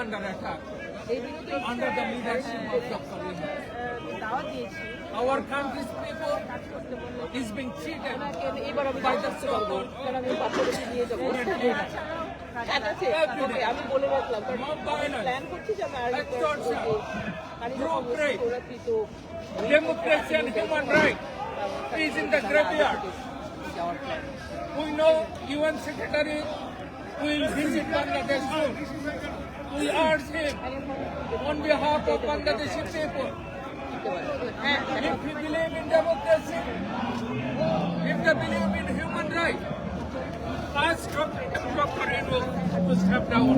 under attack, under the leadership of Dr. Yunus. Our country's people is being আমি by the কারণ আমি দিয়ে বলে রাখলাম প্ল্যান করছি যে আমি extortion, কালীন group rape, রাত্রি তো democracy and human rights is in the graveyard. We urge him on behalf of Bangladeshi people. If he believe in democracy, if they believe in human rights, ask Dr. Dr. To step down.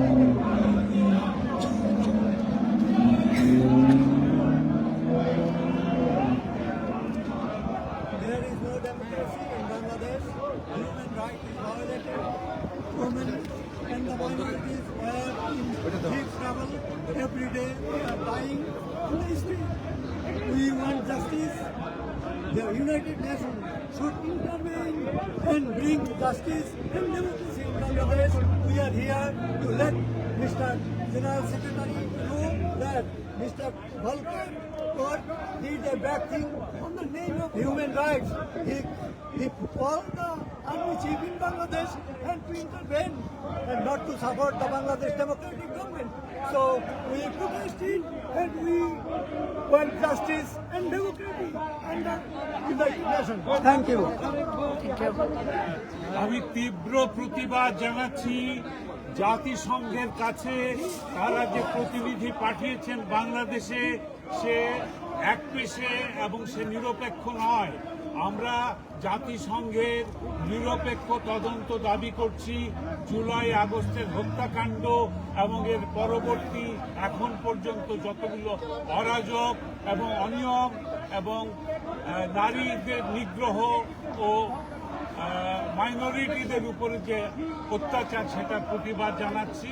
There is no democracy in Bangladesh. Human rights is violated. Women The United Nations should intervene and bring justice and democracy in Bangladesh. We are here to let Mr. General Secretary know that Mr. Volker Court did a bad thing on the name of human rights. He, he called the army chief in Bangladesh and to intervene and not to support the Bangladesh Democratic Government. So we protested and we want justice and democracy under United Nations. Thank you. আমি তীব্র প্রতিবাদ জানাচ্ছি জাতিসংঘের কাছে তারা যে প্রতিনিধি পাঠিয়েছেন বাংলাদেশে সে একপেশে এবং সে নিরপেক্ষ নয়। আমরা জাতিসংঘের নিরপেক্ষ তদন্ত দাবি করছি। জুলাই আগস্টের হত্যাকাণ্ড এবং এর পরবর্তী এখন পর্যন্ত যতগুলো অরাজক এবং অনিয়ম এবং নারীদের নিগ্রহ ও মাইনরিটিদের উপরে যে অত্যাচার সেটার প্রতিবাদ জানাচ্ছি।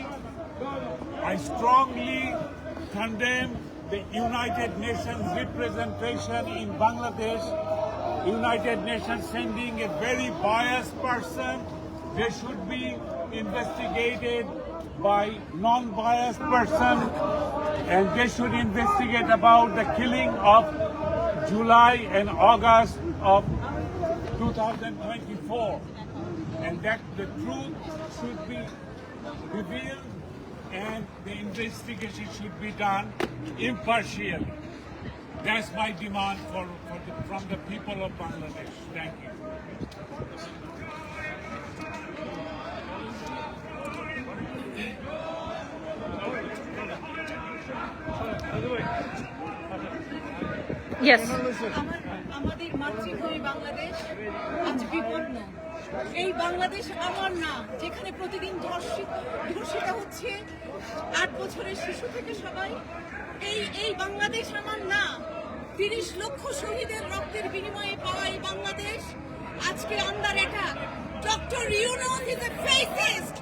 I strongly condemn the United Nations representation in Bangladesh. United Nations sending a very biased person. They should be investigated by non-biased person and they should investigate about the killing of July and August of 2024 and that the truth should be revealed and the investigation should be done impartially. That's my demand for, for the, from the people of Bangladesh. Thank you. Yes. এই বাংলাদেশ আমার না, যেখানে প্রতিদিন ধর্ষিত ধর্ষিত হচ্ছে আট বছরের শিশু থেকে সবাই। এই এই বাংলাদেশ আমার না, তিরিশ লক্ষ শহীদের রক্তের বিনিময়ে পাওয়া এই বাংলাদেশ। আজকে under attack doctor Yunus is a fascist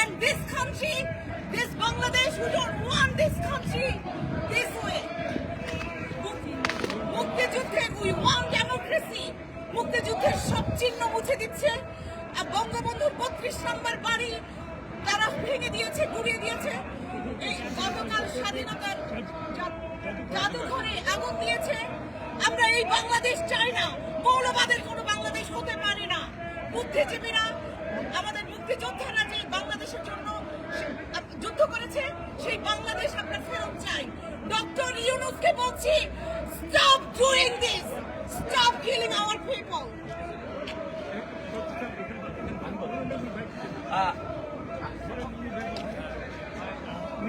and this country, this Bangladesh who don't want this country, this way. মুক্তিযুদ্ধে উই ওয়ান ডেমোক্রেসি মুক্তিযুদ্ধের সব চিহ্ন মুছে দিচ্ছে। বঙ্গবন্ধুর বত্রিশ নম্বর বাড়ি তারা ভেঙে দিয়েছে, গুড়িয়ে দিয়েছে। এই গতকাল স্বাধীনতার জাদুঘরে আগুন দিয়েছে। আমরা এই বাংলাদেশ চাই না। মৌলবাদের কোনো বাংলাদেশ হতে পারে না। বুদ্ধিজীবীরা, আমাদের মুক্তিযোদ্ধারা যে বাংলাদেশের জন্য যুদ্ধ করেছে, সেই বাংলাদেশ আমরা ফেরত চাই। ডক্টর ইউনুসকে বলছি We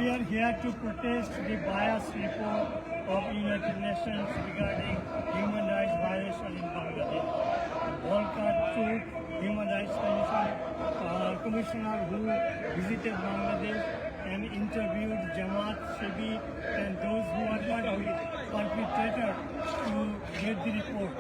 are here to protest the biased report of United Nations regarding human rights violation in Bangladesh. Volker Turk, Human Rights Commission, uh, Commissioner who visited Bangladesh and interviewed Jamaat, Shibi and those who are not with perpetrator to get the report.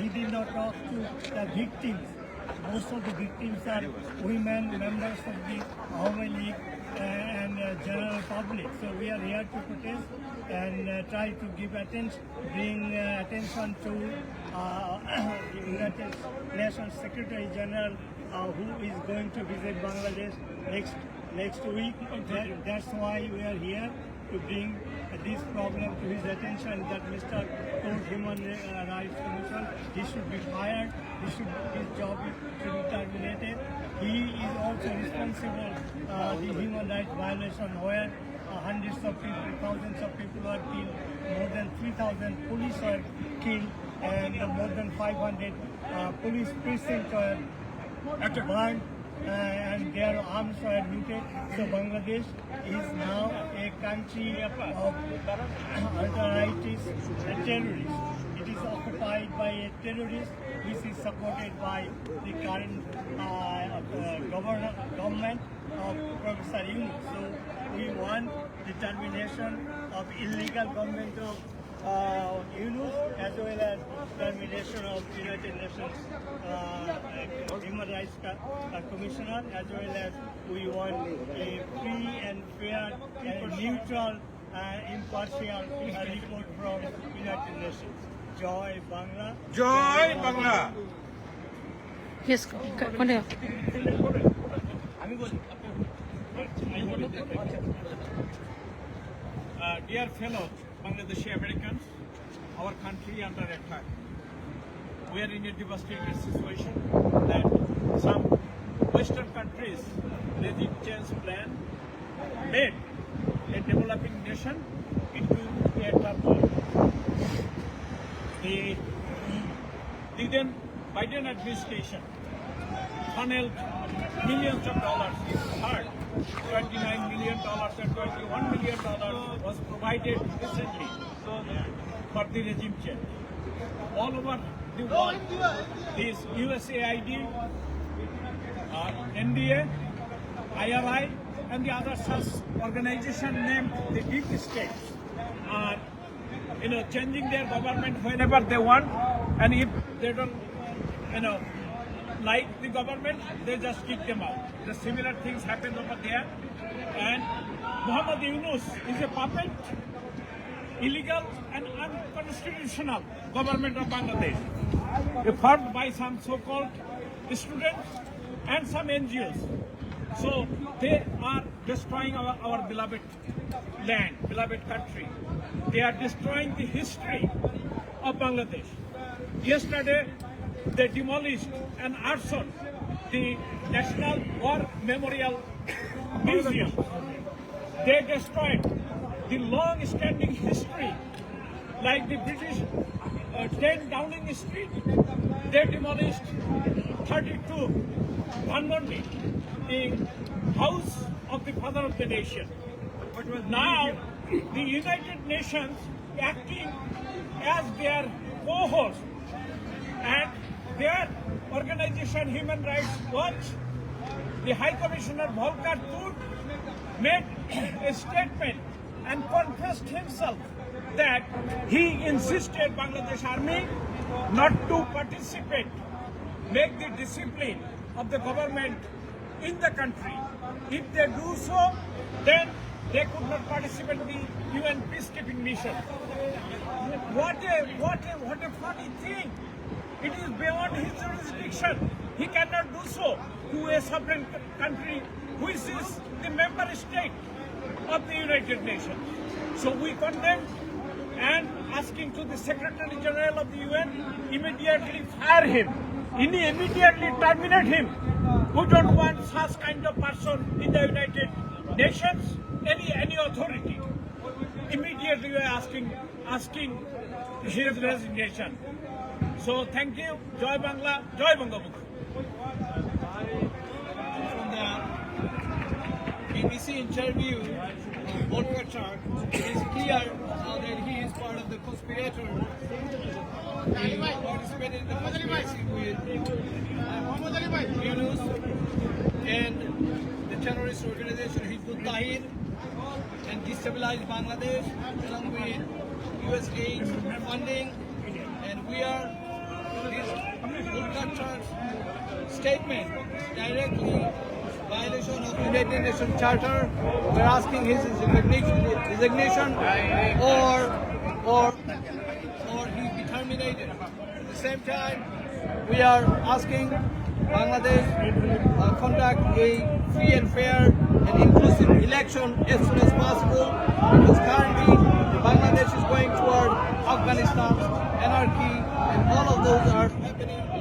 He did not talk to the victims. Most of the victims are women, members of the Awami League uh, and uh, general public. So we are here to protest and uh, try to give attention, bring uh, attention to uh, the United Nations Secretary General uh, who is going to visit Bangladesh next next week. That, that's why we are here to bring this problem to his attention that Mr. Court Human uh, Rights Commission, he should be fired, he should, his job should be terminated. He is also responsible uh, the human rights violation where uh, hundreds of people, thousands of people were killed, more than 3,000 police were killed, and uh, more than 500 uh, police precincts were burned and their arms were looted. So Bangladesh is now a country of authorities and terrorists. It is occupied by a terrorist which is supported by the current uh, governor, government of Professor Yunus. So we want the termination of illegal government of uh, UNUS as well as termination of United Nations uh, Human Rights uh, Commissioner as well as we want a free and fair and neutral and impartial report from United Nations. Joy Bangla. Joy Bangla. Yes, continue. Uh, dear fellow, Bangladeshi Americans, our country under attack. We are in a devastated situation that some Western countries regime change plan made a developing nation into a world. The Biden, Biden administration funneled millions of dollars. Third, 29 million dollars and 21 million dollars was provided recently for the regime change. All over the world, this USAID, uh, NDA, IRI, and the other such organization named the deep state are, you know, changing their government whenever they want, and if they don't, you know, like the government, they just kick them out. The similar things happen over there. And Muhammad Yunus is a puppet, illegal and unconstitutional government of Bangladesh, formed by some so-called students and some NGOs. So they are destroying our, our beloved land, beloved country. They are destroying the history of Bangladesh. Yesterday, they demolished and arson the National War Memorial Museum. They destroyed the long-standing history, like the British uh, 10 Downing Street. They demolished 32 Dhanmondi, the house of the father of the nation. Now, the United Nations acting as their co-host their organization Human Rights Watch, the High Commissioner Volker Turk made a statement and confessed himself that he insisted Bangladesh army not to participate, make the discipline of the government in the country. If they do so, then they could not participate in the UN peacekeeping mission. What a what a what a funny thing! It is beyond his jurisdiction. He cannot do so to a sovereign country which is the member state of the United Nations. So we condemn and asking to the Secretary General of the UN immediately fire him, Im- immediately terminate him. We don't want such kind of person in the United Nations, any any authority. Immediately we are asking asking his resignation. So thank you, Joy Bangla, Joy Bangabukh. from the BBC interview, Volker Turk, it is clear now that he is part of the conspirator. He participated in the conspiracy with Yunus and the terrorist organization Hizbut Tahrir and destabilized Bangladesh along with US funding. And we are, this statement directly violation of United Nations Charter. We're asking his resignation, resignation or or or he be terminated. At the same time, we are asking Bangladesh uh, conduct a free and fair and inclusive election as soon as possible because currently Bangladesh is going toward Afghanistan's anarchy, and all of those are happening.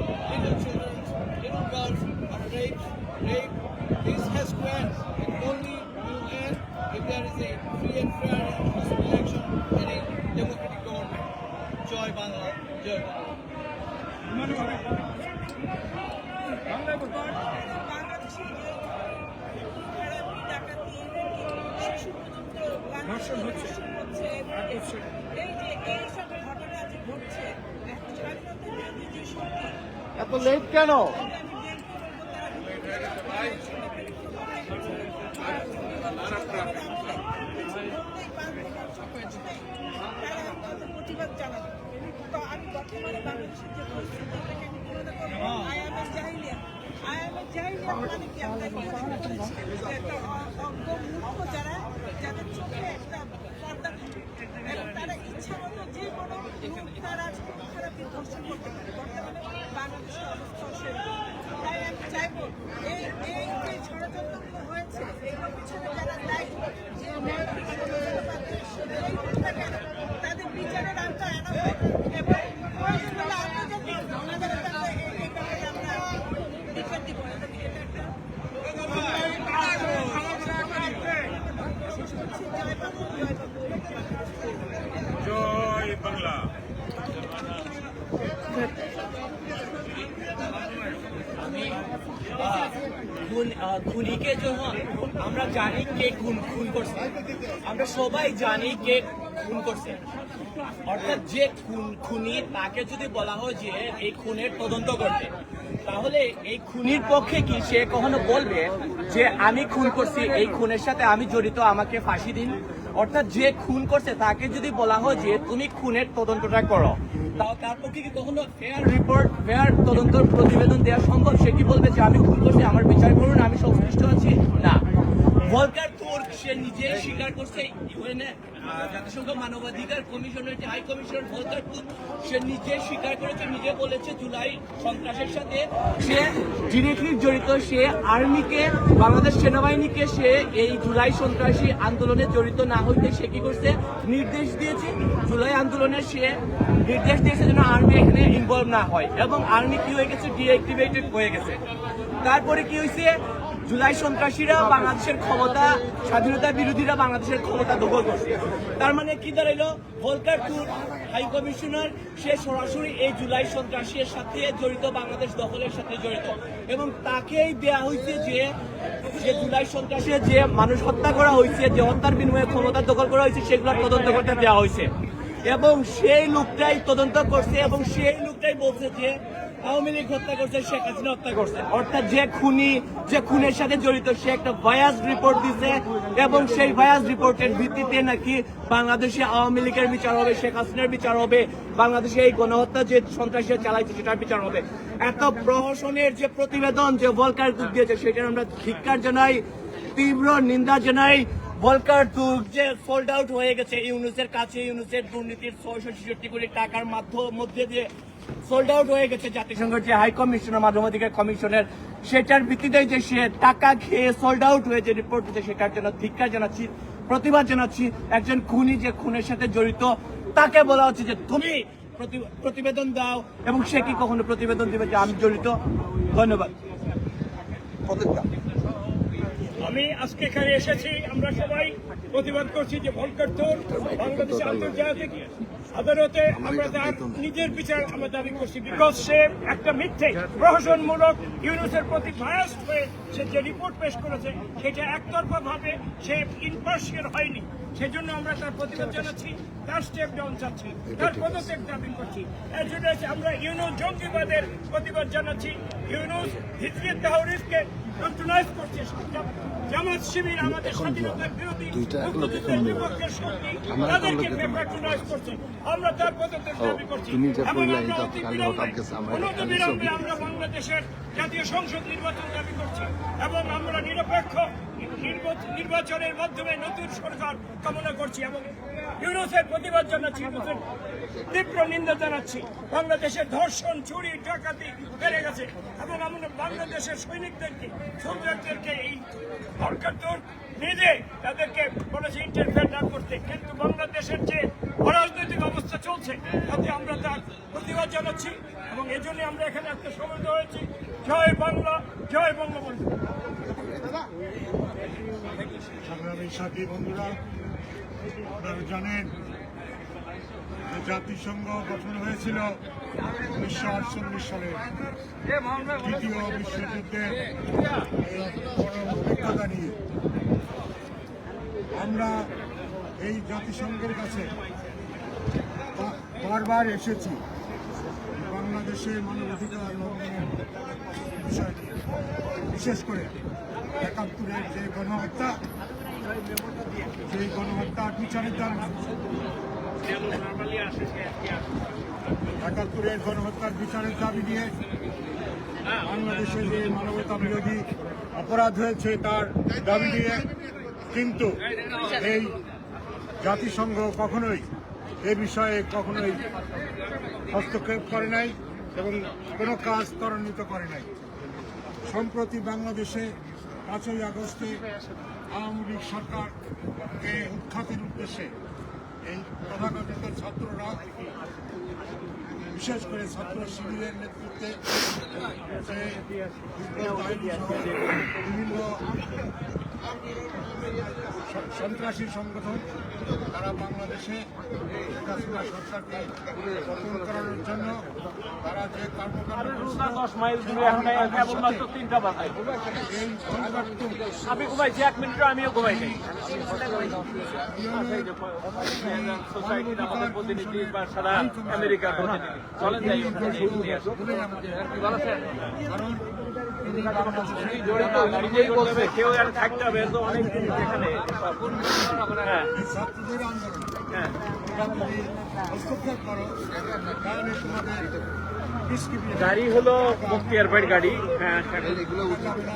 অজ্ঞ মূর্খ যারা যাদের চোখে একটা পর্দা তারা ইচ্ছা মতো যে কোনো তারা করতে পারে বর্তমানে বাংলাদেশের অবস্থা সেরকম তাই আমি চাইব এই এই যে ষড়যন্ত্রগুলো হয়েছে এগুলোর পিছনে যারা দায়ী যে যেই হোক না কেন, তাদের বিচারের আওতায় আনা হোক এবং প্রয়োজন হলে আন্তর্জাতিক আদালতে আমরা এই- এই ব্যাপারে আমরা বিচার দিব এবং এটা একটা জয় বাবু জয় বাবু জয় বাংলা খুন আহ, খুনিকে যখন আমরা জানি কে খুন খুন করছে আমরা সবাই জানি কে খুন করছে। অর্থাৎ যে খুন খুনি, তাকে যদি বলা হয় যে এই খুনের তদন্ত করতে তাহলে এই খুনির পক্ষে কি সে কখনো বলবে যে আমি খুন করছি, এই খুনের সাথে আমি জড়িত, আমাকে ফাঁসি দিন? অর্থাৎ যে খুন করছে, তাকে যদি বলা হয় যে তুমি খুনের তদন্তটা করো, তাও তার পক্ষে কি কখনো ফেয়ার রিপোর্ট ফেয়ার তদন্ত প্রতিবেদন দেওয়া সম্ভব? সে কি বলবে যে আমি খুন করছি, আমার বিচার করুন, আমি সংশ্লিষ্ট আছি? না। ভলকার তুর্ক সে নিজে স্বীকার করছে ইউএনএ জাতিসংঘ মানবাধিকার কমিশনের যে হাই কমিশনার ভলকার তুর্ক সে নিজে স্বীকার করেছে, নিজে বলেছে জুলাই সন্ত্রাসের সাথে। সে ডিরেক্টলি জড়িত, সে আর্মিকে বাংলাদেশ সেনাবাহিনীকে সে এই জুলাই সন্ত্রাসী আন্দোলনে জড়িত না হইতে সে কি করছে? নির্দেশ দিয়েছে। জুলাই আন্দোলনে সে নির্দেশ দিয়েছে যেন আর্মি এখানে ইনভলভ না হয়। এবং আর্মি কি হয়ে গেছে? ডিঅ্যাক্টিভেটেড হয়ে গেছে। তারপরে কি হয়েছে জুলাই সন্ত্রাসীরা বাংলাদেশের ক্ষমতা, স্বাধীনতা বিরোধীরা বাংলাদেশের ক্ষমতা দখল করছে। তার মানে কি দাঁড়াইলো? ভলকার টুর হাই কমিশনার, সে সরাসরি এই জুলাই সন্ত্রাসীর সাথে জড়িত, বাংলাদেশ দখলের সাথে জড়িত। এবং তাকেই দেয়া হয়েছে যে যে জুলাই সন্ত্রাসে যে মানুষ হত্যা করা হয়েছে, যে হত্যার বিনিময়ে ক্ষমতা দখল করা হয়েছে, সেগুলোর তদন্ত করতে দেওয়া হয়েছে। এবং সেই লোকটাই তদন্ত করছে এবং সেই লোকটাই বলছে যে আওয়ামী লীগ হত্যা করছে, শেখ হাসিনা হত্যা করছে। অর্থাৎ যে খুনি, যে খুনের সাথে জড়িত, সে একটা ভায়াস রিপোর্ট দিছে এবং সেই ভায়াস রিপোর্টের ভিত্তিতে নাকি বাংলাদেশে আওয়ামী লীগের বিচার হবে, শেখ হাসিনার বিচার হবে, বাংলাদেশে এই গণহত্যা যে সন্ত্রাসীরা চালাইছে, সেটার বিচার হবে। এত প্রহসনের যে প্রতিবেদন যে ভলকার দিয়েছে, সেটার আমরা ধিক্কার জানাই, তীব্র নিন্দা জানাই ভলকার দুর্গ যে সোল্ড আউট হয়ে গেছে ইউনুসের কাছে, ইউনুসের দুর্নীতির ছয়শো ছেষট্টি কোটি টাকার মাধ্যম মধ্যে দিয়ে সোল্ড আউট হয়ে গেছে জাতিসংঘের যে হাই কমিশনার মানবাধিকার কমিশনের সেটার ভিত্তিতে যে সে টাকা খেয়ে সোল্ড আউট হয়ে যে রিপোর্ট দিচ্ছে সেটার জন্য ধিক্কার জানাচ্ছি, প্রতিবাদ জানাচ্ছি। একজন খুনি যে খুনের সাথে জড়িত, তাকে বলা হচ্ছে যে তুমি প্রতি- প্রতিবেদন দাও এবং সে কি কখনো প্রতিবেদন দিবে যে আমি জড়িত? ধন্যবাদ। আমি আজকে এখানে এসেছি, আমরা সবাই প্রতিবাদ করছি যে ভলকার তোর বাংলাদেশ আন্তর্জাতিক আদালতে আমরা তার নিজের বিচার আমরা দাবি করছি। বিকজ সে একটা মিথ্যে, প্রহসনমূলক ইউনুসের প্রতি বায়াস্ট হয়ে সে যে রিপোর্ট পেশ করেছে, সেটা একতরফা ভাবে সে ইনপার্সিয়াল হয়নি। সেজন্য আমরা তার প্রতিবাদ জানাচ্ছি, তার স্টেপ ডাউন চাচ্ছি, তার পদত্যাগ দাবি করছি। এর জন্য আমরা ইউনুস জঙ্গিবাদের প্রতিবাদ জানাচ্ছি। ইউনুস হিজরিত তাহরিদকে কন্ট্রোলাইজ করছে জামাত শিবির আমাদের স্বাধীনতার বিরোধী বিপক্ষের শক্তি তাদেরকে প্যাট্রোনাইজ করছে আমরা তার পদত্যাগ দাবি করছি। এবং আমরা অতি বিলম্বে আমরা বাংলাদেশের জাতীয় সংসদ নির্বাচন দাবি করছি এবং আমরা নিরপেক্ষ নির্বাচ- নির্বাচনের মাধ্যমে নতুন সরকার কামনা করছি এবং ইউনুসের প্রতিবাদ জানাচ্ছি, ইউনুসের তীব্র নিন্দা জানাচ্ছি। বাংলাদেশের ধর্ষণ, চুরি, ডাকাতি বেড়ে গেছে। এবং আমরা বাংলাদেশের সৈনিকদেরকে সোলজারদেরকে এই সরকার তো নিজে তাদেরকে বলেছে ইন্টারফেয়ার না করতে। কিন্তু বাংলাদেশের যে অরাজনৈতিক অবস্থা চলছে, তাতে আমরা তার প্রতিবাদ জানাচ্ছি এবং এই এজন্য আমরা এখানে একটা সমবেত হয়েছি। জয় বাংলা, জয় বঙ্গবন্ধু। সাথী বন্ধুরা আপনারা জানেন জাতিসংঘ গঠন হয়েছিল উনিশশো আটচল্লিশ সালে। দ্বিতীয় বিশ্বযুদ্ধের অভিজ্ঞতা নিয়ে। আমরা এই জাতিসংঘের কাছে বারবার এসেছি। বাংলাদেশের মানবাধিকার বিষয়টি, বিশেষ করে একাত্তরের যে গণহত্যা সেই গণহত্যার বিচারের দাবি একাত্তরের গণহত্যার বিচারের দাবি নিয়ে বাংলাদেশে যে মানবতা বিরোধী অপরাধ হয়েছে তার দাবি নিয়ে কিন্তু এই জাতিসংঘ কখনোই এ বিষয়ে কখনোই হস্তক্ষেপ করে নাই এবং কোনো কাজ ত্বরান্বিত করে নাই। সম্প্রতি বাংলাদেশে পাঁচই আগস্টে আওয়ামী লীগ সরকারকে উৎখাতের উদ্দেশ্যে এই তথাকথিত ছাত্ররা বিশেষ করে ছাত্র শিবিরের নেতৃত্বে যে বিভিন্ন সন্ত্রাসী সংগঠন তারা বাংলাদেশে হাসিনা সরকারকে পতন করানোর জন্য তারা যে কর্মকাণ্ড আমি ঘুমাইছি এক মিনিট আমিও ঘুমাই প্রতিনিধি বা সারা আমেরিকার প্রতিনিধি। চলেন যাই ওখানে নিজেই কেউ আর থাকতে হবে তো অনেক এখানে হ্যাঁ হ্যাঁ গাড়ি হলো মুক্তিয়ার বাড়ির গাড়ি। হ্যাঁ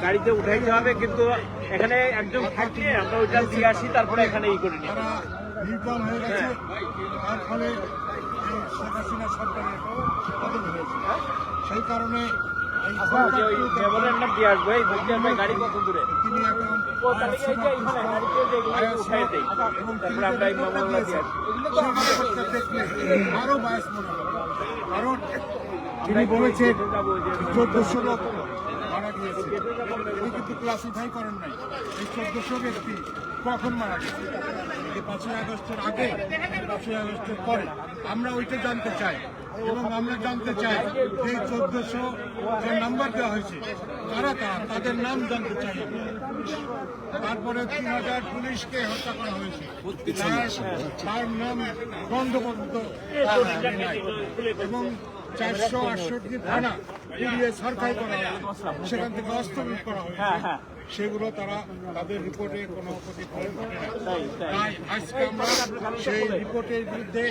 গাড়িতে উঠাইতে হবে কিন্তু এখানে একজন থাকলে আমরা ওইটা দিয়ে আসি তারপরে এখানে ই করি নি। তারা নির্বল হয়ে। গেছে তার ফলে শেখ হাসিনা সরকারের পতন হয়েছে সেই কারণে তিনি বলেছেন চোদ্দশো লোক মারা গিয়েছে তিনি কিন্তু ক্লাসিফাই করেন নাই এই চোদ্দশো ব্যক্তি কখন মারা গেছে পাঁচই আগস্টের আগে পাঁচই আগস্টের পরে আমরা ওইটা জানতে চাই। এবং আমরা জানতে চাই যে এই চোদ্দশো যে নাম্বার দেওয়া হয়েছে তারা তা তাদের নাম জানতে চাই তারপরে তিন হাজার পুলিশকে হত্যা করা হয়েছে। তার- নাম বন্ধ পর্যন্ত। এবং চারশো আটষট্টি থানা পুড়িয়ে সরকার করা সেখান থেকে অস্তমিত করা হয়েছে সেগুলো তারা তাদের রিপোর্টে কোনো প্রতিফলন ঘটে না তাই আজকে আমরা সেই রিপোর্টের বিরুদ্ধে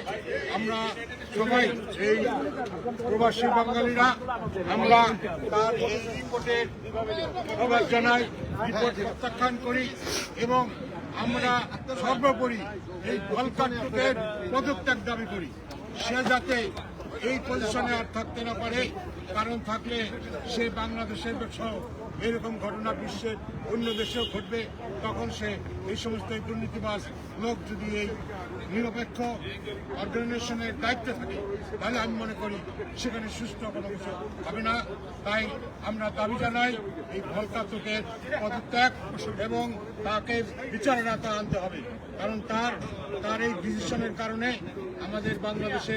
আমরা সবাই এই প্রবাসী বাঙালিরা আমরা তার এই রিপোর্টের প্রতিবাদ জানাই রিপোর্ট প্রত্যাখ্যান করি এবং আমরা সর্বোপরি এই কলকাতার পদত্যাগ দাবি করি। সে যাতে এই পজিশনে আর থাকতে না পারে। কারণ থাকলে সে বাংলাদেশের সহ এরকম ঘটনা বিশ্বের অন্য দেশেও ঘটবে। তখন সে এই সমস্ত দুর্নীতিবাজ লোক যদি এই নিরপেক্ষ অর্গানাইজেশনের দায়িত্বে থাকে, তাহলে আমি মনে করি সেখানে সুস্থ কোনো কিছু হবে না। তাই আমরা দাবি জানাই, এই ভলকাতকের পদত্যাগ এবং তাকে বিচারের আওতায় আনতে হবে। কারণ তার তার এই ডিসিশনের কারণে আমাদের বাংলাদেশে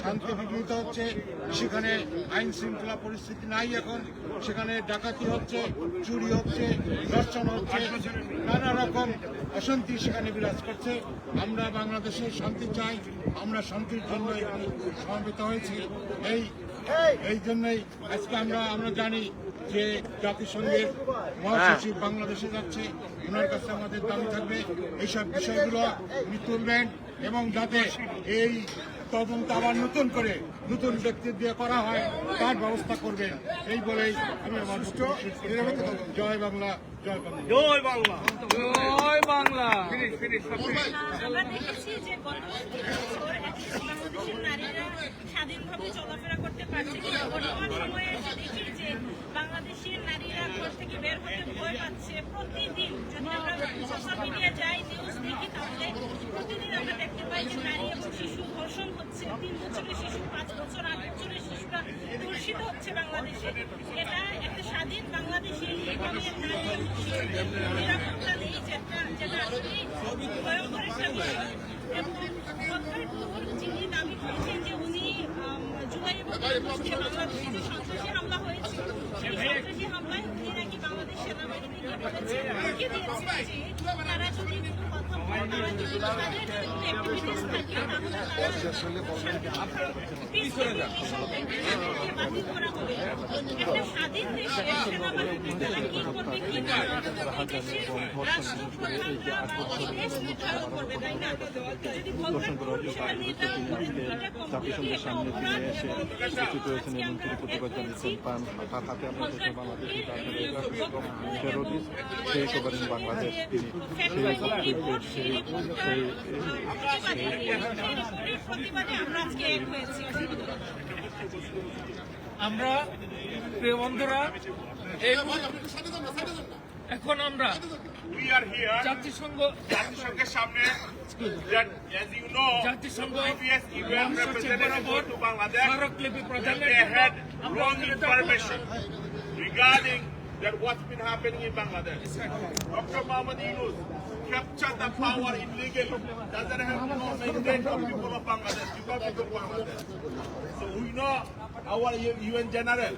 শান্তি বিঘ্নিত হচ্ছে। সেখানে আইন শৃঙ্খলা পরিস্থিতি নাই এখন। সেখানে ডাকাতি হচ্ছে, চুরি হচ্ছে, ধর্ষণ হচ্ছে, নানা রকম অশান্তি সেখানে বিরাজ করছে। আমরা বাংলাদেশে শান্তি চাই, আমরা শান্তির জন্য সমবেত হয়েছি। এই এই জন্যই আজকে আমরা আমরা জানি যে জাতিসংঘের মহাসচিব বাংলাদেশে যাচ্ছে। ওনার কাছে আমাদের দাবি থাকবে। এইসব বিষয়গুলো উনি তুলবেন। এবং যাতে এই তদন্ত আবার নতুন করে নতুন ব্যক্তি দিয়ে করা হয় তার ব্যবস্থা করবেন। এই বলেই আমি আমার বক্তব্য জয় বাংলা জয় বাংলা। জয় বাংলা। জয় আমরা দেখেছি যে গত বাংলাদেশের নারীরা স্বাধীনভাবে চলাফেরা করতে পারছে কিন্তু বর্তমান সময়ে দেখি যে বাংলাদেশের নারীরা ঘর থেকে বের হতে ভয় পাচ্ছে প্রতিদিন। যদি আমরা সোশ্যাল মিডিয়া যাই নিউজ দেখি, তাহলে প্রতিদিন আমরা দেখতে পাই যে নারী এবং শিশু ধর্ষণ হচ্ছে। তিন বছরের শিশু, পাঁচ বছর, আট বছরের শিশুরা ধর্ষিত হচ্ছে বাংলাদেশে। এটা একটা স্বাধীন বাংলাদেশে। নারী এবং শিশুদের নিরাপত্তা যিনি দাবি করেছেন যে উনি জুলাই এবং বাংলাদেশে হামলা হয়েছে সেই সন্ত্রাসী হামলায় উনি নাকি বাংলাদেশ সেনাবাহিনীকে বলেছেন হুমকি দিয়েছেন যে তারা যদি কোনো কথা বলে তারা যদি তাদের যদি কোনো অ্যাক্টিভিটিস থাকে তাহলে তারা পিছনে বাতিল করা হবে একটা স্বাধীন দেশে সেনাবাহিনী তারা কি করবে কি করবে এই দেশের রাষ্ট্রপ্রধানরা বা এই দেশ নির্ধারণ করবে তাই না যদি বলবেন সেটা নির্ধারণ করে এটা কমপ্লিটলি একটা অপরাধ এবং এই যে আজকে আমরা প্রতিবাদ জানিয়েছেন পান হাতে আমরা দেশে বাংলাদেশে শেখ করেন বাংলাদেশ সেই প্রতিবাদে আমরা আজকে এক হয়েছি। আমরা প্রিয় বন্ধুরা এই এখন আমরা We are here, জাতিসংঘ জাতিসংঘের সামনে, that as you know, জাতিসংঘ স্মারকলিপি প্রদানের regarding that what's been happening in Bangladesh. Dr. Mohammed Yunus captured the power illegally, doesn't have no mandate of people of Bangladesh, Republic of Bangladesh. So we know our UN General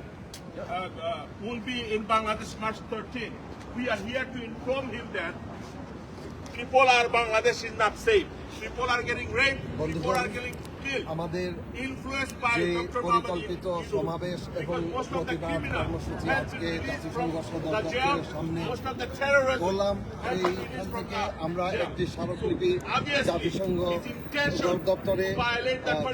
uh, uh, will be in Bangladesh March 13. We are here to inform him that people are Bangladesh is not safe. People are getting raped. People are getting. আমাদের যে পরিকল্পিত সমাবেশ এবং প্রতিবাদ কর্মসূচি আজকে জাতিসংঘের সামনে বললাম এইখান থেকে আমরা একটি স্মারকলিপি জাতিসংঘ সদর দপ্তরে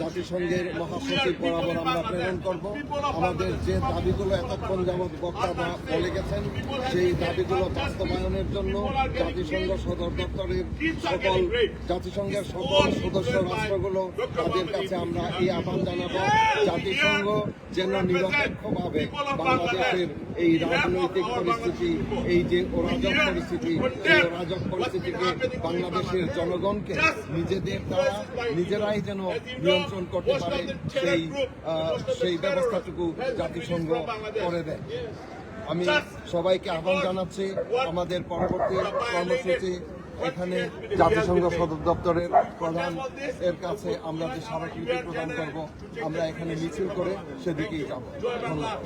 জাতিসংঘের মহাসচিব বরাবর আমরা প্রেরণ করব। আমাদের যে দাবিগুলো এতক্ষণ যাবত বক্তা বলে গেছেন সেই দাবিগুলো বাস্তবায়নের জন্য জাতিসংঘ সদর দপ্তরের সকল জাতিসংঘের সকল সদস্য রাষ্ট্রগুলো তাদের কাছে আমরা এই আহ্বান জানাব, জাতিসংঘ যেন নিরপেক্ষভাবে বাংলাদেশের এই রাজনৈতিক পরিস্থিতি, এই যে অরাজক পরিস্থিতি, এই অরাজক পরিস্থিতিকে বাংলাদেশের জনগণকে নিজেদের দ্বারা, নিজেরাই যেন নিয়ন্ত্রণ করতে পারে, সেই সেই ব্যবস্থাটুকু জাতিসংঘ করে দেয়। আমি সবাইকে আহ্বান জানাচ্ছি, আমাদের পরবর্তী কর্মসূচি এখানে জাতিসংঘ সদর দপ্তরের প্রধান এর কাছে আমরা যে স্মারকলিপি প্রদান করব, আমরা এখানে মিছিল করে সেদিকেই যাব। ধন্যবাদ।